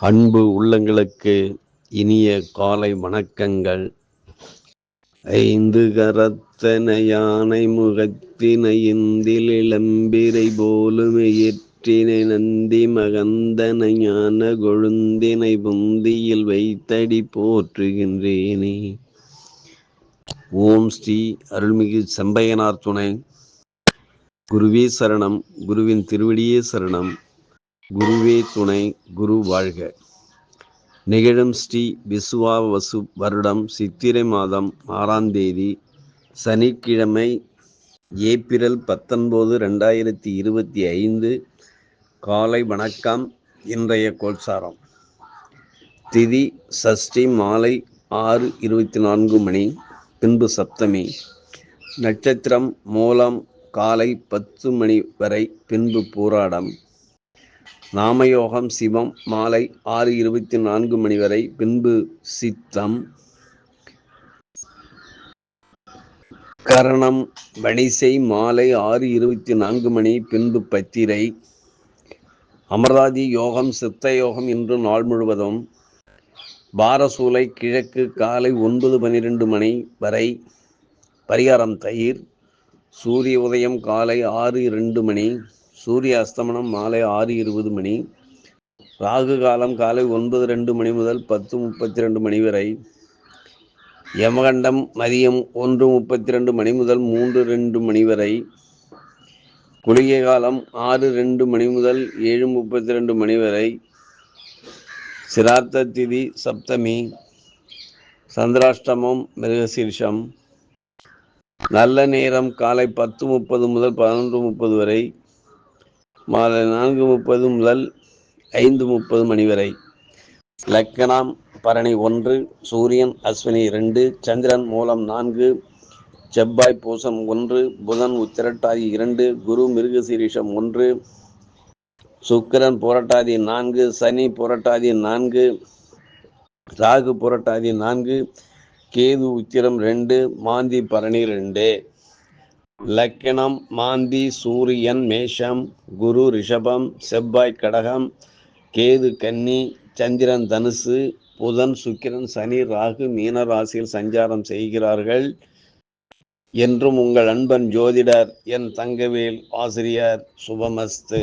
அன்பு உள்ளங்களுக்கு இனிய காலை வணக்கங்கள். ஐந்து கரத்தன யானை முகத்தினை இந்தில் இளம்பிரை போலும் எற்றினை நந்தி மகந்தன ஞான கொழுந்தினை புந்தியில் வைத்தடி போற்றுகின்றேனே. ஓம் ஸ்ரீ அருள்மிகு செம்பையனார் துணை. குருவே சரணம். குருவின் திருவடியே சரணம். குருவே துணை குரு வாழ்க. நிகழும் ஸ்ரீ விசுவாவசு வருடம் சித்திரை மாதம் ஆறாம் தேதி சனிக்கிழமை ஏப்ரல் பத்தொன்பது ரெண்டாயிரத்தி இருபத்தி ஐந்து காலை வணக்கம் இன்றைய கோல்சாரம் திதி சஷ்டி மாலை ஆறு இருபத்தி நான்கு மணி பின்பு சப்தமி. நட்சத்திரம் மூலம் காலை பத்து மணி வரை பின்பு பூராடம். நாமயோகம் சிவம் மாலை ஆறு இருபத்தி நான்கு மணி வரை. பின்பு சித்தம். கரணம் வணிசை மாலை ஆறு இருபத்தி நான்கு மணி. பின்பு பத்திரை. அமராதி யோகம் சித்த யோகம் இன்று நாள் முழுவதும். பாரசூலை கிழக்கு காலை ஒன்பது பன்னிரெண்டு மணி வரை. பரிகாரம் தயிர். சூரிய உதயம் காலை ஆறு இரண்டு மணி. சூரிய அஸ்தமனம் மாலை ஆறு இருபது மணி. ராகு காலம் காலை ஒன்பது ரெண்டு மணி முதல் பத்து முப்பத்தி ரெண்டு மணி வரை. யமகண்டம் மதியம் ஒன்று முப்பத்தி ரெண்டு மணி முதல் மூன்று ரெண்டு மணி வரை. குளிகை காலம் ஆறு ரெண்டு மணி முதல் ஏழு முப்பத்தி ரெண்டு மணி வரை. சிரார்த்த திதி சப்தமி. சந்திராஷ்டமம் மிருகசீர்ஷம். நல்ல நேரம் காலை பத்து முப்பது முதல் பதினொன்று முப்பது வரை. மாலை நான்கு முப்பது முதல் ஐந்து முப்பது மணி வரை. லக்கணம் பரணி ஒன்று சூரியன் அஸ்வினி இரண்டு சந்திரன் மூலம் நான்கு செவ்வாய் பூசம் ஒன்று புதன் உத்திரட்டாதி இரண்டு குரு மிருகசீரிஷம் ஒன்று சுக்கிரன் புரட்டாதி நான்கு சனி புரட்டாதி நான்கு ராகு புரட்டாதி நான்கு கேது உத்திரம் ரெண்டு மாந்தி பரணி ரெண்டு. லக்கணம் மாந்தி சூரியன் மேஷம் குரு ரிஷபம் செவ்வாய் கடகம் கேது கன்னி சந்திரன் தனுசு புதன் சுக்கிரன் சனி ராகு மீன ராசியில் சஞ்சாரம் செய்கிறார்கள். என்றும் உங்கள் அன்பன் ஜோதிடர் என் தங்கவேல் ஆசிரியர் சுபமஸ்து.